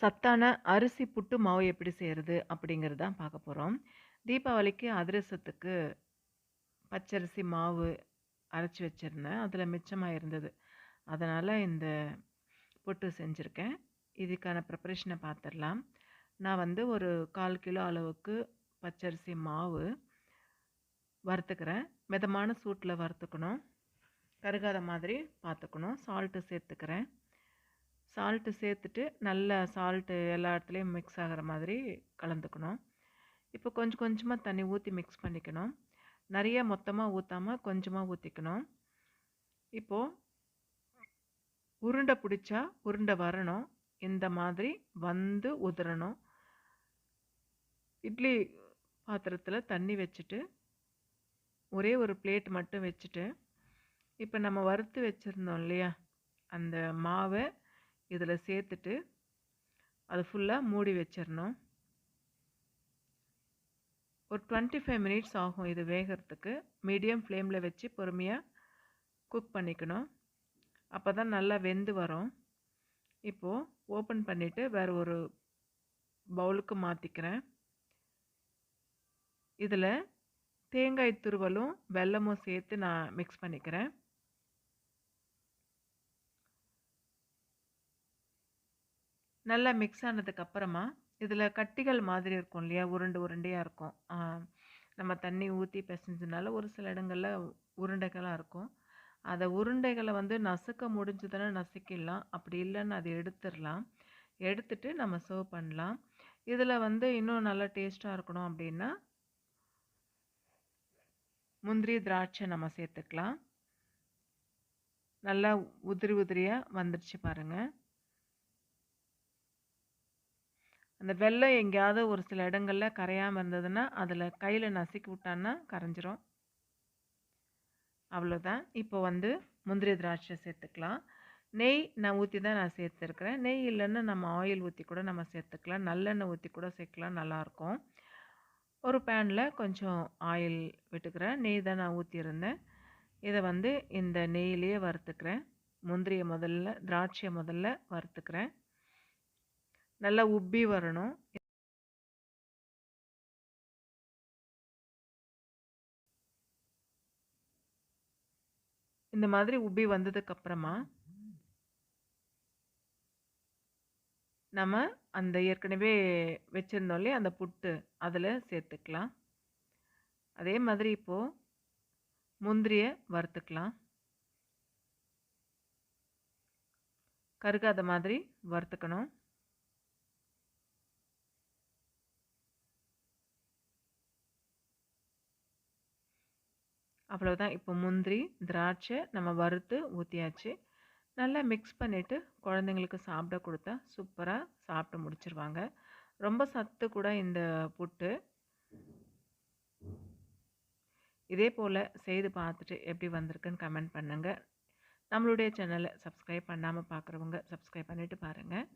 சத்தான அரிசி புட்டு மாவு எப்படி செய்கிறது அப்படிங்கிறது தான் பார்க்க போகிறோம் தீபாவளிக்கு அதிரசத்துக்கு பச்சரிசி மாவு அரைச்சி வச்சுருந்தேன். அதில் மிச்சமாக இருந்தது. அதனால் இந்த புட்டு செஞ்சுருக்கேன். இதுக்கான ப்ரிப்பரேஷனை பார்த்துடலாம் நான் வந்து ஒரு கால் கிலோ அளவுக்கு பச்சரிசி மாவு வறுத்துக்கிறேன். மிதமான சூட்டில் வறுத்துக்கணும். கருகாத மாதிரி பார்த்துக்கணும் சால்ட்டு சேர்த்துக்கிறேன். சால்ட்டு சேர்த்துட்டு நல்ல சால்ட்டு எல்லா இடத்துலையும் மிக்ஸ் ஆகிற மாதிரி கலந்துக்கணும். இப்போ கொஞ்சம் கொஞ்சமாக தண்ணி ஊற்றி மிக்ஸ் பண்ணிக்கணும். நிறைய மொத்தமாக ஊற்றாமல் கொஞ்சமாக ஊற்றிக்கணும் இப்போது உருண்டை பிடிச்சா உருண்டை வரணும். இந்த மாதிரி வந்து உதிரணும். இட்லி பாத்திரத்தில் தண்ணி வச்சுட்டு ஒரே ஒரு பிளேட் மட்டும் வச்சுட்டு இப்போ நம்ம வறுத்து வச்சுருந்தோம் இல்லையா? அந்த மாவை இதில் சேர்த்துட்டு அது ஃபுல்லாக மூடி வச்சிடணும். ஒரு டுவெண்ட்டி ஃபைவ் மினிட்ஸ் ஆகும் இது வேகிறதுக்கு. மீடியம் ஃப்ளேமில் வச்சு பொறுமையாக குக் பண்ணிக்கணும். அப்போ தான் நல்லா வெந்து வரும். இப்போது ஓப்பன் பண்ணிவிட்டு வேறு ஒரு பவுலுக்கு மாற்றிக்கிறேன் இதில் தேங்காய் துருவலும் வெல்லமும் சேர்த்து நான் மிக்ஸ் பண்ணிக்கிறேன். நல்லா மிக்ஸ் ஆனதுக்கப்புறமா இதில் கட்டிகள் மாதிரி இருக்கும் இல்லையா? உருண்டு உருண்டையாக இருக்கும். நம்ம தண்ணி ஊற்றி பிசைஞ்சதுனால ஒரு சில இடங்களில் உருண்டைகளாக இருக்கும். அதை உருண்டைகளை வந்து நசுக்க முடிஞ்சதுன்னா நசுக்கிடலாம். அப்படி இல்லைன்னு அதை எடுத்துடலாம். எடுத்துட்டு நம்ம சர்வ் பண்ணலாம். இதில் வந்து இன்னும் நல்லா டேஸ்ட்டாக இருக்கணும் அப்படின்னா முந்திரி திராட்சை நம்ம சேர்த்துக்கலாம். நல்லா உதிரி உதிரியாக வந்துடுச்சு பாருங்கள் அந்த வெள்ளம் எங்கேயாவது ஒரு சில இடங்களில் கரையாமல் இருந்ததுன்னா அதில் கையில் நசுக்கி விட்டான்னா கரைஞ்சிரும். அவ்வளோதான் இப்போ வந்து முந்திரி திராட்சை சேர்த்துக்கலாம். நெய் நான் ஊற்றி தான் நான் சேர்த்துருக்குறேன். நெய் இல்லைன்னா நம்ம ஆயில் ஊற்றி கூட நம்ம சேர்த்துக்கலாம். நல்லெண்ணெய் ஊற்றி கூட சேர்க்கலாம். நல்லாயிருக்கும். ஒரு பேனில் கொஞ்சம் ஆயில் விட்டுக்கிறேன். நெய் தான் நான் ஊற்றியிருந்தேன் இதை வந்து இந்த நெய்யிலேயே வறுத்துக்கிறேன். முந்திரியை முதல்ல திராட்சையை முதல்ல வறுத்துக்கிறேன். நல்லா உப்பி வரணும். இந்த மாதிரி உப்பி வந்ததுக்கப்புறமா நம்ம அந்த ஏற்கனவே வச்சுருந்தோம் இல்லையா அந்த புட்டு அதில் சேர்த்துக்கலாம். அதே மாதிரி இப்போது முந்திரியை வறுத்துக்கலாம். கருகாத மாதிரி வறுத்துக்கணும். அவ்வளோதான் இப்போ முந்திரி திராட்சை நம்ம வறுத்து ஊற்றியாச்சு நல்லா மிக்ஸ் பண்ணிவிட்டு குழந்தைங்களுக்கு சாப்பிட கொடுத்தா சூப்பராக சாப்பிட்டு முடிச்சிருவாங்க. ரொம்ப சத்து கூட இந்த புட்டு. இதே போல் செய்து பார்த்துட்டு எப்படி வந்திருக்குன்னு கமெண்ட் பண்ணுங்கள் நம்மளுடைய சேனலை சப்ஸ்கிரைப் பண்ணாமல் பார்க்குறவங்க சப்ஸ்கிரைப் பண்ணிவிட்டு பாருங்கள்